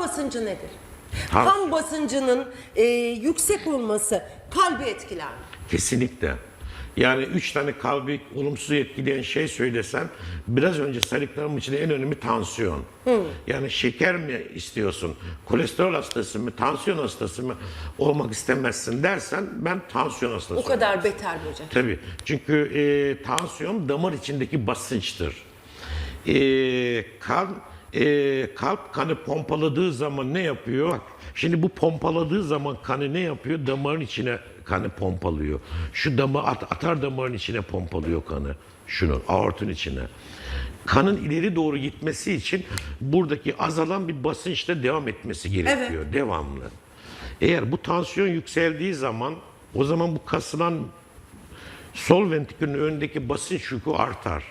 basıncı nedir? Kan- Kan basıncının e, yüksek olması kalbi etkiler mi? Kesinlikle. Yani üç tane kalbi olumsuz etkileyen şey söylesem biraz önce saydıklarım içinde en önemli tansiyon. Yani şeker mi istiyorsun, kolesterol hastası mı, tansiyon hastası mı olmak istemezsin dersen ben tansiyon hastası O kadar beter mi hocam? Tabii. Çünkü e, tansiyon damar içindeki basınçtır. E, kan e, kalp kanı pompaladığı zaman ne yapıyor? Bak, şimdi bu pompaladığı zaman kanı ne yapıyor? Damarın içine kanı pompalıyor. Şu damar at, atar damarın içine pompalıyor kanı. Şunun aortun içine. Kanın ileri doğru gitmesi için buradaki azalan bir basınçta devam etmesi gerekiyor. Devamlı. Eğer bu tansiyon yükseldiği zaman o zaman bu kasılan sol ventrikülün önündeki basınç yükü artar.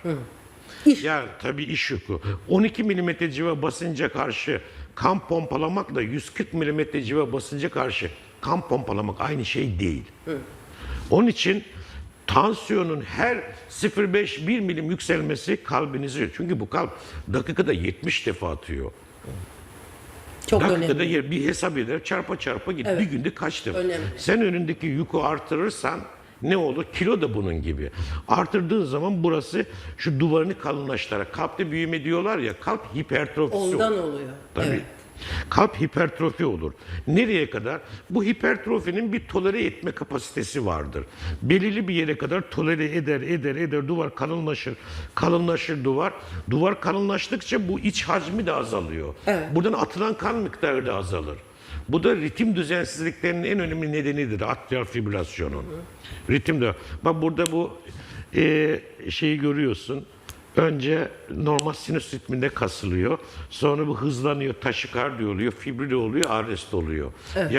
Ya tabii iş yükü. 12 milimetre civa basınca karşı kan pompalamakla 140 milimetre civa basınca karşı kan pompalamak aynı şey değil. Onun için tansiyonun her 0,5-1 milim yükselmesi kalbinizi çünkü bu kalp dakikada 70 defa atıyor. Çok Dakikada önemli. bir hesap eder çarpa çarpa git. Bir günde kaç defa? Önemli. Sen önündeki yükü artırırsan ne olur? Kilo da bunun gibi. Artırdığın zaman burası şu duvarını kalınlaştırarak kalpte büyüme diyorlar ya kalp hipertrofisi Ondan olur. oluyor. Tabii. Evet. Kalp hipertrofi olur. Nereye kadar? Bu hipertrofinin bir tolere etme kapasitesi vardır. Belirli bir yere kadar tolere eder, eder, eder. Duvar kalınlaşır, kalınlaşır duvar. Duvar kalınlaştıkça bu iç hacmi de azalıyor. Evet. Buradan atılan kan miktarı da azalır. Bu da ritim düzensizliklerinin en önemli nedenidir. Atrial fibrilasyonun. Ritim de. Bak burada bu e, şeyi görüyorsun. Önce normal sinüs ritminde kasılıyor. Sonra bu hızlanıyor, taşikardi oluyor, fibrili oluyor, arrest oluyor.